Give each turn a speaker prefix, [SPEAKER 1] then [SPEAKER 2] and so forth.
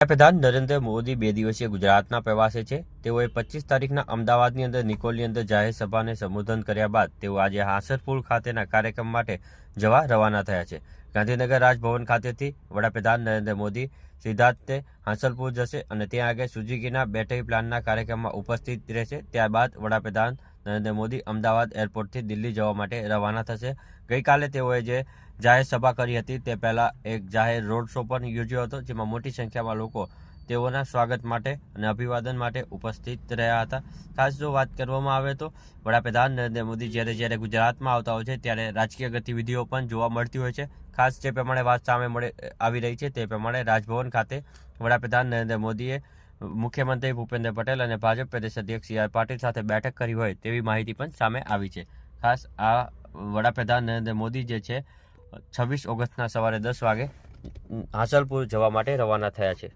[SPEAKER 1] વડાપ્રધાન નરેન્દ્ર મોદી બે દિવસીય ગુજરાતના પ્રવાસે છે. તેઓએ પચીસ તારીખના અમદાવાદની અંદર નિકોલની અંદર જાહેર સભાને સંબોધન કર્યા બાદ તેઓ આજે હાંસરપુર ખાતેના કાર્યક્રમ માટે જવા રવાના થયા છે. ગાંધીનગર રાજભવન ખાતેથી વડાપ્રધાન નરેન્દ્ર મોદી સિદ્ધાર્થે હાંસલપુર જશે અને ત્યાં આગળ સુઝુકીના બેટરી પ્લાનના કાર્યક્રમમાં ઉપસ્થિત રહેશે. ત્યારબાદ વડાપ્રધાન નરેન્દ્ર મોદી અમદાવાદ એરપોર્ટથી દિલ્હી જવા માટે રવાના થશે. ગઈકાલે તેઓએ જે જાહેર સભા કરી હતી તે પહેલાં એક જાહેર રોડ શો પણ યોજ્યો હતો, જેમાં મોટી સંખ્યામાં લોકો તેઓના સ્વાગત માટે અને અભિવાદન માટે ઉપસ્થિત રહ્યા હતા. ખાસ જો વાત કરવામાં આવે તો વડાપ્રધાન નરેન્દ્ર મોદી જ્યારે જ્યારે ગુજરાતમાં આવતા હોય છે, ત્યારે રાજકીય ગતિવિધિઓ પણ જોવા મળતી હોય છે. ખાસ જે પ્રમાણે વાત સામે મળે, આવી રહી છે તે પ્રમાણે રાજભવન ખાતે વડાપ્રધાન નરેન્દ્ર મોદીએ મુખ્યમંત્રી ભૂપેન્દ્ર પટેલ અને ભાજપ પ્રદેશ અધ્યક્ષ સી આર પાટીલ સાથે બેઠક કરી હોય તેવી માહિતી પણ સામે આવી છે. ખાસ આ વડાપ્રધાન નરેન્દ્ર મોદી જે છે, છવ્વીસ ઓગસ્ટના સવારે દસ વાગે હાંસલપુર જવા માટે રવાના થયા છે.